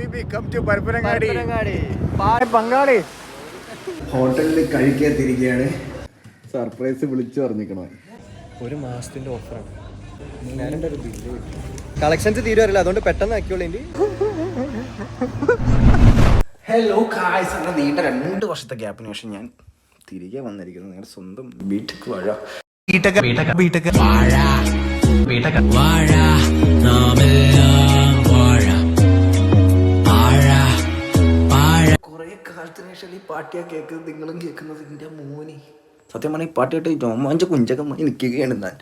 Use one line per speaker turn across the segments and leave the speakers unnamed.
ഹബീബി come to Parappanangadi. പങ്കാളി ഹോട്ടലിൽ കഴിക്കാതിരിക്കുകയാണ് സർപ്രൈസ് വിളിച്ചു പറഞ്ഞിക്കണോ
ഒരു മാസത്തിന്റെ ഓഫറാണ് കളക്ഷൻസ് തീരുവരില്ല അതുകൊണ്ട് പെട്ടെന്ന് ആക്കിയോളൂ ഇനി
ഹലോ കായ്സ് എന്ന നീണ്ട രണ്ട് വർഷത്തെ ഗ്യാപ്പിന് ശേഷം ഞാൻ തിരികെ വന്നിരിക്കുന്നു. നിങ്ങളുടെ സ്വന്തം ബീറ്റക്ക് വാഴ. കുറെ കാലത്തിന് ശേഷം ഈ പാട്ടിയാ കേൾക്കുന്നത് നിങ്ങളും കേൾക്കുന്നത് എന്റെ മോനെ. സത്യം പറഞ്ഞാൽ ഈ പാട്ടിയായിട്ട് രോമാഞ്ച കുഞ്ചകമായി നിൽക്കുകയാണ് ഞാൻ.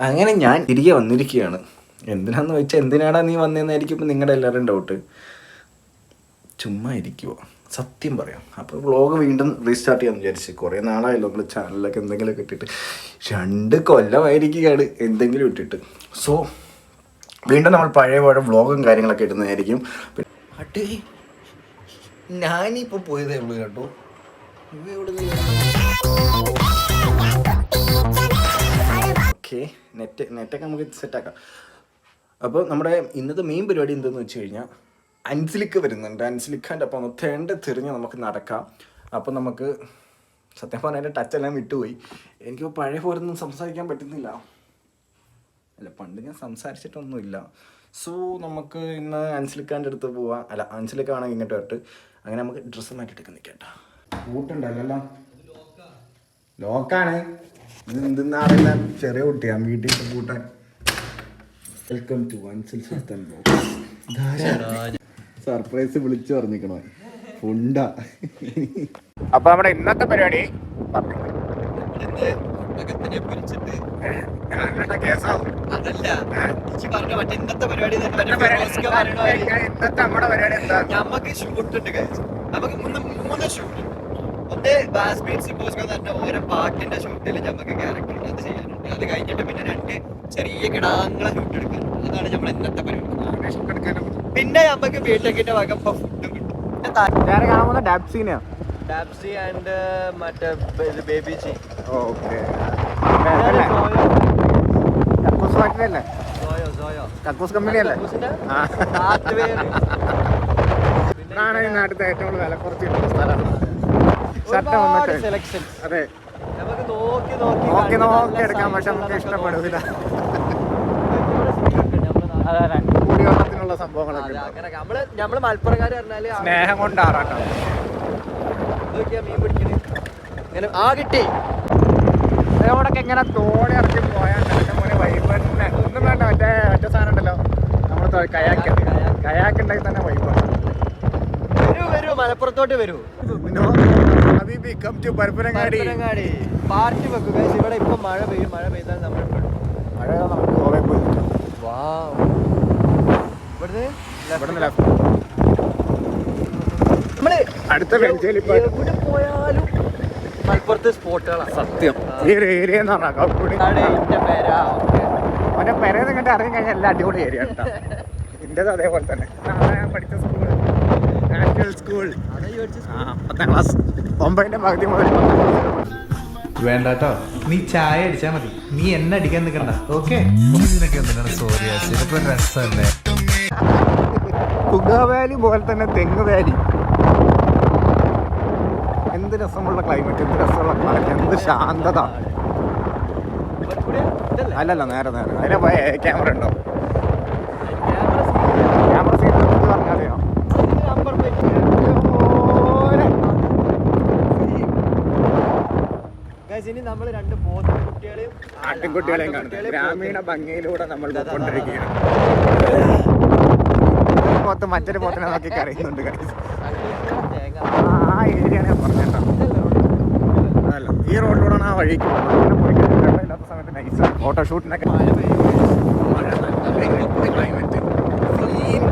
അങ്ങനെ ഞാൻ തിരികെ വന്നിരിക്കുകയാണ്. എന്തിനാന്ന് വെച്ചാൽ എന്തിനാടാ നീ വന്നതെന്നായിരിക്കും ഇപ്പം നിങ്ങളുടെ എല്ലാവരുടെയും ഡൗട്ട് ചുമ്മാ ഇരിക്കുവോ. സത്യം പറയാം. അപ്പോൾ വ്ളോഗ് വീണ്ടും റീസ്റ്റാർട്ട് ചെയ്യാമെന്ന് വിചാരിച്ച് കുറേ നാളായല്ലോ നമ്മൾ ചാനലിലൊക്കെ എന്തെങ്കിലുമൊക്കെ ഇട്ടിട്ട്. രണ്ട് കൊല്ലമായിരിക്കുകയാണ് എന്തെങ്കിലും ഇട്ടിട്ട്. സോ വീണ്ടും നമ്മൾ പഴയ പഴയ വ്ളോഗും കാര്യങ്ങളൊക്കെ ഇടുന്നതായിരിക്കും. അട്ടേ ഞാനിപ്പോൾ പോയതേ ഉള്ളൂ കേട്ടോ. ഓക്കെ നെറ്റ് നെറ്റൊക്കെ നമുക്ക് സെറ്റാക്കാം അപ്പോൾ നമ്മുടെ ഇന്നത്തെ മെയിൻ പരിപാടി എന്തെന്ന് വെച്ച് കഴിഞ്ഞാൽ അൻസിലിക്ക് വരുന്നുണ്ട്. അൻസിലിക്കാന്റെ അപ്പം ഒന്ന് തേണ്ട തിരിഞ്ഞ് നമുക്ക് നടക്കാം. അപ്പം നമുക്ക് സത്യം പറഞ്ഞാൽ എന്റെ ടച്ചെല്ലാം വിട്ടുപോയി. എനിക്കിപ്പോൾ പഴയ പോലെ ഒന്നും സംസാരിക്കാൻ പറ്റുന്നില്ല. അല്ല പണ്ട് ഞാൻ സംസാരിച്ചിട്ടൊന്നുമില്ല. സോ നമുക്ക് ഇന്ന് അൻസിലിക്കാന്റെ അടുത്ത് പോവാം. അല്ല അൻസിലിക്കാണെങ്കിൽ ഇങ്ങോട്ട് വരട്ട്. അങ്ങനെ നമുക്ക് ഡ്രസ്സ് മാറ്റിയിട്ടൊക്കെ നിൽക്കട്ടോ കൂട്ടുണ്ടല്ലോ. ലോക്കാണ്. എന്തെന്നറിയില്ല ചെറിയ കുട്ടിയാണ് വീട്ടിൽ കൂട്ടാൻ. വെൽക്കം ടു വൺസിൽ സുൽത്താൻ സർപ്രൈസ് വിളിച്ചു പറഞ്ഞിരിക്കണോ? ഫുണ്ട. അപ്പൊ നമ്മുടെ ഇന്നത്തെ പരിപാടി
ഇന്നത്തെ പരിപാടി
ഇന്നത്തെ നമ്മുടെ പരിപാടി എന്താ?
നമുക്ക് ഷൂട്ട് ഉണ്ട് നമുക്ക് മൂന്ന് മൂന്ന് ഷൂട്ട് ഒന്ന് ബാസ്മേറ്റ്സ് പോസ്റ്റ് പറഞ്ഞ ഓരോ പാട്ടിന്റെ ഷൂട്ടിൽ നമുക്ക് ക്യാരക്ടർ ഉണ്ട് അത് ചെയ്യാനുണ്ട്. അത് കഴിഞ്ഞിട്ട് പിന്നെ രണ്ട് ചെറിയ കിടാങ്ങളെ ഷൂട്ട് എടുക്കാൻ. അതാണ് നമ്മുടെ ഇന്നത്തെ പരിപാടി. പിന്നെ നമുക്ക് ബിടെക്കിന്റെ വക ഫുഡും കിട്ടും.
ഡാപ്സീനാ
ആൻഡ് മറ്റേ ബേബി ചി
ഓക്കെ. കക്കൂസ് കമ്പനി അല്ലേ. ഇതാണ് ഈ നാട്ടിലത്തെ ഏറ്റവും കൂടുതൽ വില കുറച്ച് കിട്ടുന്ന സ്ഥലം. ഷർട്ട് വന്നിട്ട്. അതെ.
നോക്കി നോക്കി
എടുക്കാം പക്ഷെ നമുക്ക് ഇഷ്ടപ്പെടില്ല കുടിവെള്ളത്തിനുള്ള സംഭവങ്ങളൊക്കെ സ്നേഹം
കൊണ്ടാറാട്ടോ ആ കിട്ടി.
ഇതോടൊക്കെ ഇങ്ങനെ തോണി ഇറക്കി പോയാൽ എന്റെ മോനെ വൈബ് തന്നെ ഒന്നും വേണ്ട മറ്റേ മറ്റേ സാധനം ഉണ്ടല്ലോ നമ്മൾ കയാക്ക്
കയാക്ക്.
ഉണ്ടെങ്കിൽ തന്നെ വൈബ്
വരൂ വരൂ മലപ്പുറത്തോട്ട് വരൂ
ഹബീബി കം ടു പരപ്പനങ്ങാടി
പാർട്ടി വെക്കുക. ഇവിടെ ഇപ്പൊ മഴ പെയ്യും മഴ പെയ്താൽ നമ്മൾ.
മഴ നമുക്ക് ഗോവയിൽ പോയി
വാ. ഇവിടുന്ന്
ഇവിടുന്ന്.
നമ്മൾ
അടുത്ത
എവിടെ പോയാലും മലപ്പുറത്ത് സ്പോട്ടുകളാണ്
സത്യം. ഈ ഒരു ഏരിയ എന്ന് പറഞ്ഞാൽ കപ്പുടി
എന്റെ പേരാ. okay.
അവന്റെ പെരേന്ന് ഇങ്ങോട്ട് ഇറങ്ങി കഴിഞ്ഞാൽ എല്ലാം അടിപൊളി ഏരിയ കേട്ടോ ഇന്റേത് അതേപോലെ തന്നെ. ഞാൻ പഠിച്ച സ്കൂൾ നാഷണൽ സ്കൂൾ. ആ പത്താം ക്ലാസ് ഒമ്പതിന്റെ പകുതി മുതൽ
വേണ്ട കേട്ടോ നീ ചായ അടിച്ചാ മതി. നീ എന്നെ അടിക്കാൻ നിൽക്കണ്ട ഓക്കെ? സോറി ചിലപ്പോ രസമല്ലേ?
പുക വാലി പോലെ തന്നെ തെങ്ങ് വാലി. രസമുള്ള ക്ലൈമറ്റ് എന്ത് രസമുള്ള ക്ലൈമറ്റ് എന്ത് ശാന്തത അല്ലല്ല നേരെ നേരെ അതിനെ പോയ ക്യാമറ ഉണ്ടോ
ക്യാമറ
സീറ്റ് പറഞ്ഞാലെയോ
ഇനി നമ്മൾ രണ്ട് പോത്ത് കുട്ടികളെയും
ആട്ടിൻകുട്ടികളെയും കാണുന്നത് ഗ്രാമീണ ഭംഗിയിലൂടെ നമ്മൾ കൊണ്ടിരിക്കുകയാണ് പോത്ത് മറ്റൊരു പോത്തിനെ നോക്കി കരയുന്നുണ്ട്. ആ ഏരിയ ഞാൻ ഈ റോഡിലൂടെയാണ് ആ വഴിക്ക്. അങ്ങനെ പോയി കഴിഞ്ഞാൽ ക്ലൈമറ്റ്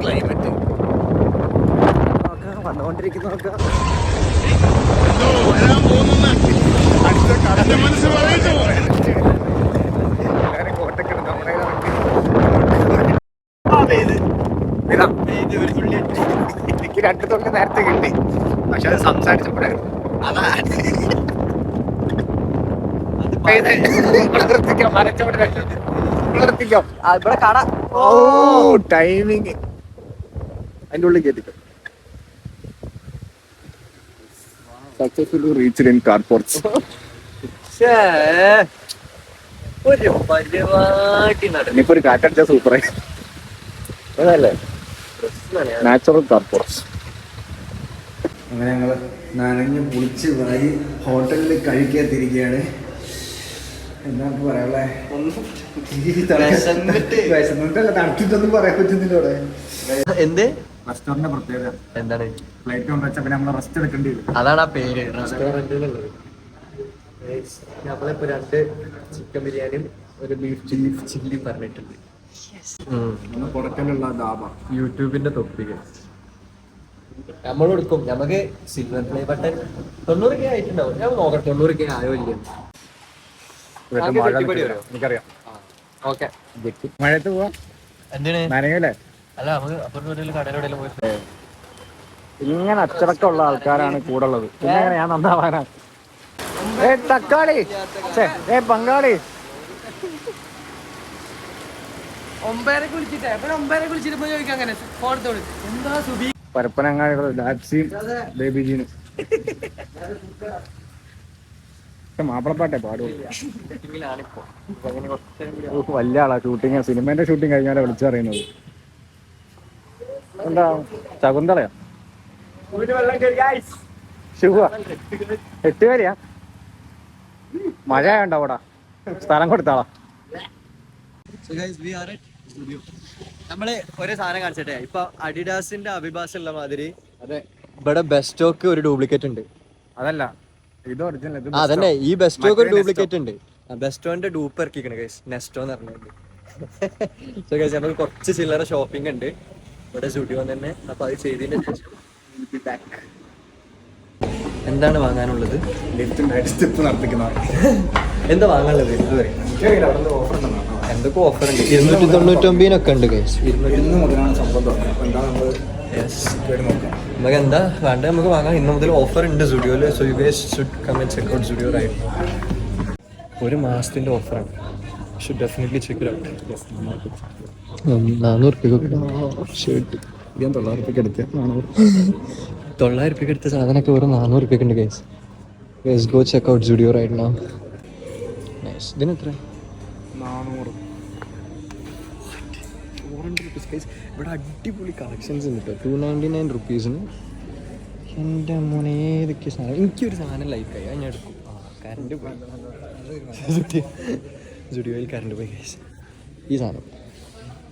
ക്ലൈമറ്റ്
പെയ്ത് ഒരു തുള്ളി
എനിക്ക് രണ്ട് തൊണ്ട് നേരത്തെ കിട്ടി. പക്ഷെ അത് സംസാരിച്ചപ്പോഴായിരുന്നു പെയ്ത്. ഇവിടെ നിർത്തിക്കോ ഇവിടെ നിർത്തിക്കോ
ആ, ഇവിടെ കട
ഓ ടൈമിങ് അതിന്റെ ഉള്ളിൽ റീച്ച് ഇൻ കാർപോർട്സ്
ഒരു പരിപാടി നടന്നു.
ഇനിയിപ്പോ ഒരു കാറ്റടിച്ച സൂപ്പറായി
അതല്ലേ?
നാച്ചുറൽ കാർപോർട്സ് അങ്ങനെ ഞങ്ങൾ നനഞ്ഞ് പൊളിച്ച് വായി ഹോട്ടലിൽ കഴിക്കാൻ തിരികെയാണ് എന്താണ് പറയാനുള്ളേ?
വിശന്നിട്ട്.
വിശന്നിട്ടല്ല തണുത്തിട്ടൊന്നും പറയാൻ പറ്റുന്നില്ല ഇവിടെ.
എന്ത്?
റെസ്റ്റോറന്റിന്റെ പ്രത്യേകത.
എന്താണ്?
ഫ്ലൈറ്റ് കൊണ്ടുവച്ചാൽ പിന്നെ നമ്മൾ റെസ്റ്റ് എടുക്കേണ്ടി വരും.
അതാണ് ആ പേര്. റെസ്റ്റോറന്റിലുള്ളത്. നമ്മളിപ്പോ രണ്ട് ചിക്കൻ ബിരിയാണിയും ഒരു ബീഫ് ചില്ലി പറഞ്ഞിട്ടുണ്ട്.
ദാബ.
യൂട്യൂബിന്റെ തൊപ്പിക നമ്മൾ കൊടുക്കും. നമുക്ക് സിൽവർ പ്ലേ ബട്ടൺ തൊണ്ണൂറ് കെ ആയിട്ടുണ്ടാവും. ഞാൻ നോക്കട്ടെ. തൊണ്ണൂറ് കെ ആയോ ഇല്ല
എനിക്കറിയാം.
ഓക്കെ.
മഴയത്ത് പോവാ.
എന്തിനാ?
നനയൂലേ
അല്ല നമുക്ക് അപ്പുറത്തെ കടയിലൂടെ പോയി
ഇങ്ങനെ അച്ചടക്കമുള്ള ആൾക്കാരാണ് കൂടെ ഉള്ളത് പിന്നെ എങ്ങനെ ഞാൻ നന്നാവാനാ? ഏ തക്കാളി. ഛേ, ഏ പങ്കാളി.
ഒമ്പതര വിളിച്ചിട്ടേ അപ്പൊ ഒമ്പതര വിളിച്ചിട്ട് പോയി ചോദിക്കാം അങ്ങനെ. എന്താ സുബി?
പരപ്പനങ്ങാടികൾ ലാപ്സിയും ബേബിജീനും. മാപ്പിളപ്പാട്ടെ പാടുള്ളൂ. വലിയ ആളാ ഷൂട്ടിങ് സിനിമേന്റെ ഷൂട്ടിങ് കഴിഞ്ഞാലേ വിളിച്ചറിയുന്നത് എന്താ? ശകുന്തളയാ? ശുഭ. എട്ട് പേരെയാ? മഴ ഉണ്ടോ അവിടെ. സ്ഥലം കൊടുത്താളാ.
നമ്മൾ ഒരു സാധനം കാണിച്ചിട്ടെ. ഇപ്പൊ അഡിഡാസിന്റെ അഭിഭാഷമുള്ള ഉള്ള മാതിരി അതെ. ഇവിടെ ബെസ്റ്റോക്ക് ഒരു ഡ്യൂപ്ലിക്കേറ്റ് ഉണ്ട്.
അതല്ല. ഇത് ഒറിജിനൽ ഇത്
ആ, അതന്നെ. ഈ ബെസ്റ്റോക്ക് ഒരു ഡ്യൂപ്ലിക്കേറ്റ് ഉണ്ട്. ബെസ്റ്റോന്റെ ഡൂപ്പ് ഇറക്കിക്കണ് ഗൈസ് നെസ്റ്റോ എന്ന് പറഞ്ഞിട്ടുണ്ട് സോ ഗൈസ് നമുക്ക് കുറച്ച് ചില്ലറ ഷോപ്പിംഗ് ഉണ്ട്. ഇവിടെ സ്റ്റുഡിയോ തന്നെ. അപ്പൊ അത് ചെയ്തതിന്റെ ശേഷം എന്താണ് വാങ്ങാനുള്ളത്? എന്താ വാങ്ങാനുള്ളത്? ഇതുവരെ? എന്തൊക്കെ ഓഫർ ഉണ്ട്? ഇരുന്നൂറ്റി തൊണ്ണൂറ്റൊമ്പതിനൊക്കെ ഉണ്ട് ഗൈസ് ഇരുന്നൂറ്റി
ഇന്ന് മുതലാണ് സംഭവം. എന്താ നമ്മൾ കേറി നോക്കാം.
നമുക്ക് എന്താ വേണ്ട നമുക്ക് വാങ്ങാം. ഇന്ന് മുതൽ ഓഫർ ഉണ്ട് സ്റ്റുഡിയോയിൽ so you guys should come and check out studio right ഒരു മാസത്തിന്റെ ഓഫറാണ് ഷുഡ് ഡെഫിനറ്റ്ലി ചെക്ക് ഔട്ട് നാനൂറ് ഷർട്ട്
ഞാൻ തൊള്ളായിരം റുപ്യക്ക് എടുത്ത്?
തൊള്ളായിരം റുപ്യക്ക് എടുത്ത സാധനമൊക്കെ വെറും നാനൂറ് റുപ്യക്ക് ഉണ്ട് guys guys go check out studio right now nice ഇതിന് എത്ര
നാനൂറ്.
ഫോർ ഹൺഡ്രഡ് റുപ്പീസ് കൈസ് ഇവിടെ അടിപൊളി കളക്ഷൻസ് ഉണ്ട് ടു നയന്റി നയൻ റുപ്പീസിന് എന്റെ മോനെ ഏതൊക്കെ സാധനം. എനിക്കൊരു സാധനം ലൈക്കായി ഞാൻ എടുക്കും. കറണ്ട് പോയി. സ്റ്റുഡിയോയിൽ കറണ്ട് പോയി കൈസ് ഈ സാധനം.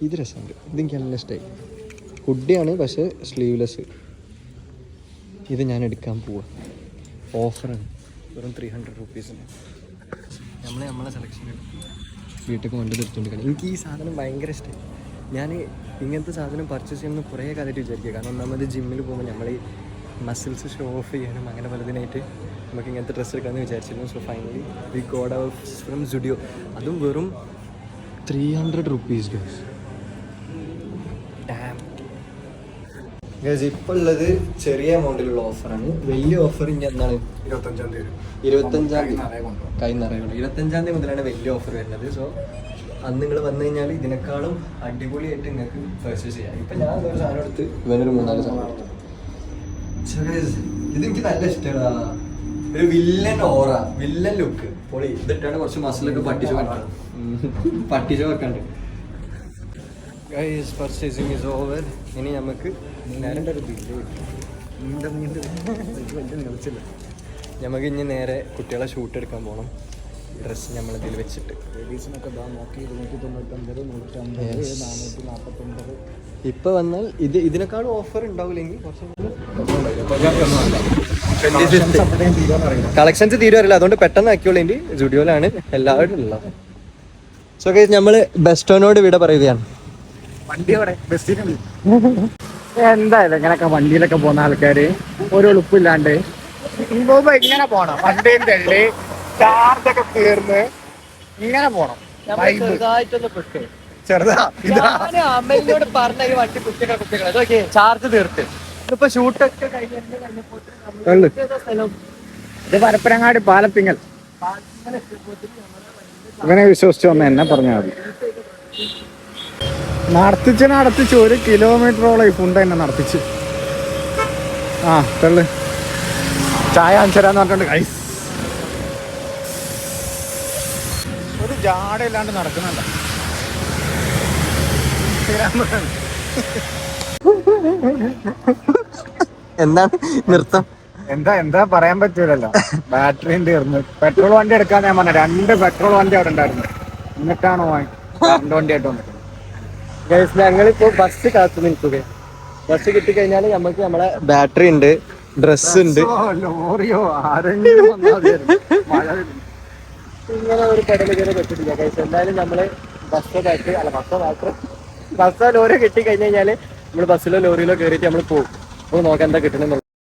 ഇത് രസമുണ്ട്. ഇതെനിക്ക് നല്ല ഇഷ്ടമായി ഹുഡിയാണ് പക്ഷേ സ്ലീവ്ലെസ് ഇത് ഞാൻ എടുക്കാൻ പോവാ. ഓഫറാണ് വെറും ത്രീ ഹൺഡ്രഡ് റുപ്പീസിന് നമ്മൾ നമ്മളെ സെലക്ഷൻ വീട്ടിൽ കൊണ്ട് തീർത്തുകൊണ്ടിരിക്കണം എനിക്ക് ഈ സാധനം ഭയങ്കര ഇഷ്ടമായി ഞാൻ ഇങ്ങനത്തെ സാധനം പർച്ചേസ് ചെയ്യുന്ന കുറേ കാലമായിട്ട് വിചാരിക്കുക. കാരണം ഒന്നാമത് ജിമ്മിൽ പോകുമ്പോൾ നമ്മൾ ഈ മസിൽസ് ഷോ ഓഫ് ചെയ്യാനും അങ്ങനെ പലതിനായിട്ട് നമുക്ക് ഇങ്ങനത്തെ ഡ്രസ്സ് എടുക്കാമെന്ന് വിചാരിച്ചിരുന്നു. So finally we got our from studio അതും വെറും ത്രീ ഹൺഡ്രഡ് റുപ്പീസ് ഗേസ് ഇപ്പോൾ ഉള്ളത് ചെറിയ എമൗണ്ടിലുള്ള ഓഫറാണ് വലിയ ഓഫർ ഇനി എന്താണ്?
ഇരുപത്തഞ്ചാം തീയതി
ഇരുപത്തഞ്ചാം തീയതി. കൈ നിറയുള്ളൂ ഇരുപത്തഞ്ചാം തീയതി മുതലാണ് വലിയ ഓഫർ വരുന്നത്. സോ അന്ന് നിങ്ങൾ വന്നു കഴിഞ്ഞാൽ ഇതിനേക്കാളും അടിപൊളിയായിട്ട് നിങ്ങൾക്ക് പർച്ചേസ് ചെയ്യാം. ഇപ്പൊ ഞാൻ ഒരു സാധനം എടുത്ത് ഇവനൊരു മൂന്നാൽ സാധനം. എടുത്തു എനിക്ക് ഇതെനിക്ക് നല്ല ഇഷ്ടമാണ്. ഒരു വില്ലൻ ഓറ വില്ലൻ ലുക്ക് പൊളി ഇതിട്ടാണ് കുറച്ച് മസിലൊക്കെ പട്ടിച്ച് വെക്കണം. പട്ടിച്ച് വെക്കണ്ട്. ഗൈസ് പർച്ചേസിങ് ഇസ് ഓവർ ഇനി നമുക്ക് നമുക്ക് ഇനി നേരെ കുട്ടികളെ ഷൂട്ട് എടുക്കാൻ പോകണം ഡ്രസ്സ് നമ്മളിതിൽ വെച്ചിട്ട്. ഇപ്പൊ വന്നാൽ ഇത് ഇതിനേക്കാളും ഓഫർ ഉണ്ടാവില്ലെങ്കിൽ കളക്ഷൻസ് തീരുവരില്ല അതുകൊണ്ട് പെട്ടെന്ന് ആക്കിയോളേണ്ടി സ്റ്റുഡിയോയിലാണ് എല്ലാവരും ഉള്ളത്. സോ ഗൈസ് നമ്മൾ ബെസ്റ്റോനോട് വിട പറയുകയാണ്.
വണ്ടി അവിടെ ബസ്സിനുണ്ട് എന്തായാലും ഇങ്ങനൊക്കെ വണ്ടിയിലൊക്കെ പോകുന്ന ആൾക്കാര് ഒരു എളുപ്പില്ലാണ്ട് പോകുമ്പോ ഇങ്ങനെ പോണം. വണ്ടിയും തള്ളി ചാർജൊക്കെ തീർന്ന് ഇങ്ങനെ പോണം. ചെറുതാ? ഇതാ?
അമ്മയോട് പറഞ്ഞ ഈ വണ്ടി കുട്ടികളെ കുട്ടികളെ ചാർജ് തീർത്ത്. ഇപ്പൊ ഷൂട്ടൊക്കെ
തള്ളു. ഇത് പരപ്പനങ്ങാടി പാലത്തിങ്ങൽ. ഇവനെ വിശ്വസിച്ചു വന്ന എന്നെ പറഞ്ഞാൽ മതി. നടത്തിച്ച് നടത്തിച്ച് ഒരു കിലോമീറ്ററോളം ഈ ഫുണ്ട് തന്നെ നടത്തിച്ച്. ആ തള്ളു. ചായ അഞ്ചരാന്ന് പറഞ്ഞിട്ടുണ്ട് കൈസ് ഒരു ജാടയില്ലാണ്ട് നടക്കുന്നുണ്ട്
എന്താണ് നൃത്തം
എന്താ എന്താ പറയാൻ പറ്റൂലല്ലോ. ബാറ്ററി തീർന്നു പെട്രോൾ വണ്ടി എടുക്കാൻ ഞാൻ പറഞ്ഞ. രണ്ട് പെട്രോൾ വണ്ടി അവിടെ ഉണ്ടായിരുന്നു. എന്നിട്ടാണ് കറണ്ട് വണ്ടി ആയിട്ട് വന്നത്
ഞങ്ങളിപ്പോ ബസ് കാത്തു നിൽക്കുക ബസ് കിട്ടിക്കഴിഞ്ഞാൽ നമുക്ക് നമ്മളെ ബാറ്ററി ഉണ്ട് ഡ്രസ് ഉണ്ട്.
ലോറിയോ ആരെങ്കിലും.
ഇങ്ങനെ ഒരു പെടൽ കയറി പറ്റിട്ടില്ല ഗൈസ് എന്തായാലും നമ്മൾ ബസ്സോ ബാറ്ററി അല്ല ബസ്സോ ബാറ്ററി ബസ്സോ ലോറിയോ കിട്ടി കഴിഞ്ഞ് കഴിഞ്ഞാൽ നമ്മൾ ബസ്സിലോ ലോറിയിലോ കയറിയിട്ട് നമ്മൾ പോകും അപ്പോൾ നോക്കാൻ എന്താ കിട്ടണമെന്നുള്ളത്